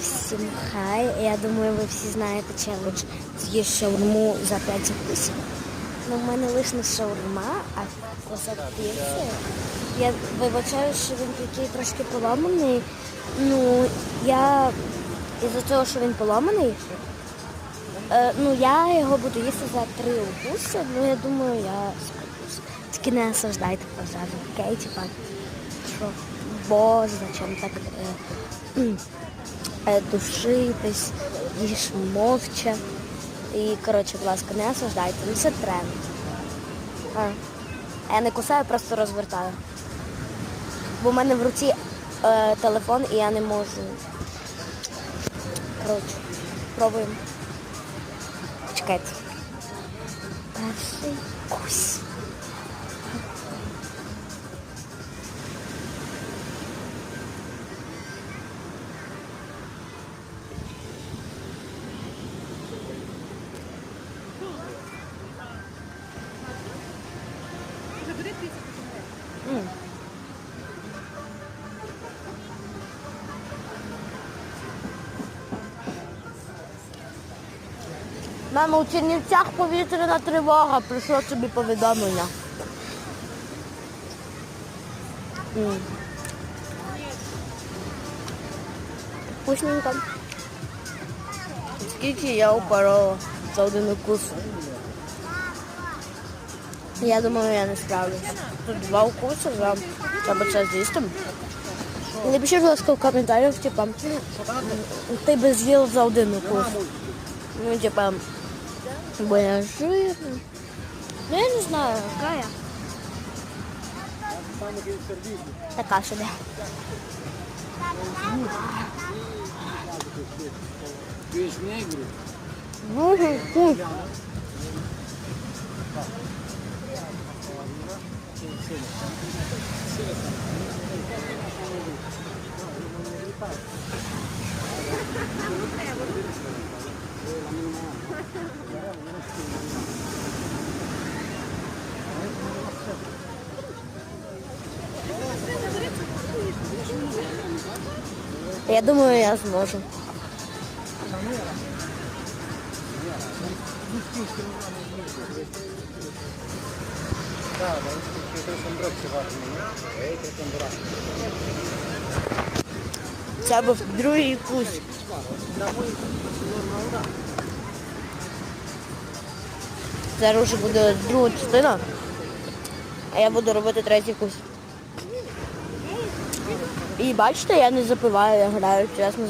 Всім хай. Я думаю, ви всі знаєте челендж з'їж шаурму за 5 укусів. Ну, в мене лише не шаурма, а кусок піци. Я вибачаю, що він такий трошки поламаний. Ну, я із-за того, що він поламаний, е, ну я його буду їсти за три укуси, ну я думаю, я справлюсь. Тільки не осуждайте, пожалуйста, окей, типа, що, бо зачем так е, душитись, їж мовча. І, коротше, будь ласка, не осуждайте, ну це тренд. А. Я не кусаю, просто розвертаю. Бо в мене в руці е, телефон і я не можу. Коротше, пробуємо. Чекайте. Перший кусь. Мама, у Чернівцях повітряна тривога, прийшло собі повідомлення. М. Вкусненько. Скільки я упорола за один укус? Я думаю, я не справлюсь. Тут два укуси за треба це з'їсти. Напишіть, будь ласка, в коментарях, типа, ти би з'їв за один укус. Ну, типа, бо я жирна. Ну, я не знаю, яка я. Така собі. Весь негры. Дуже Я думаю, я зможу. Це був другий кусь. Зараз вже буде друга частина, а я буду робити третій кусь. І бачите, я не запиваю, я граю чесно.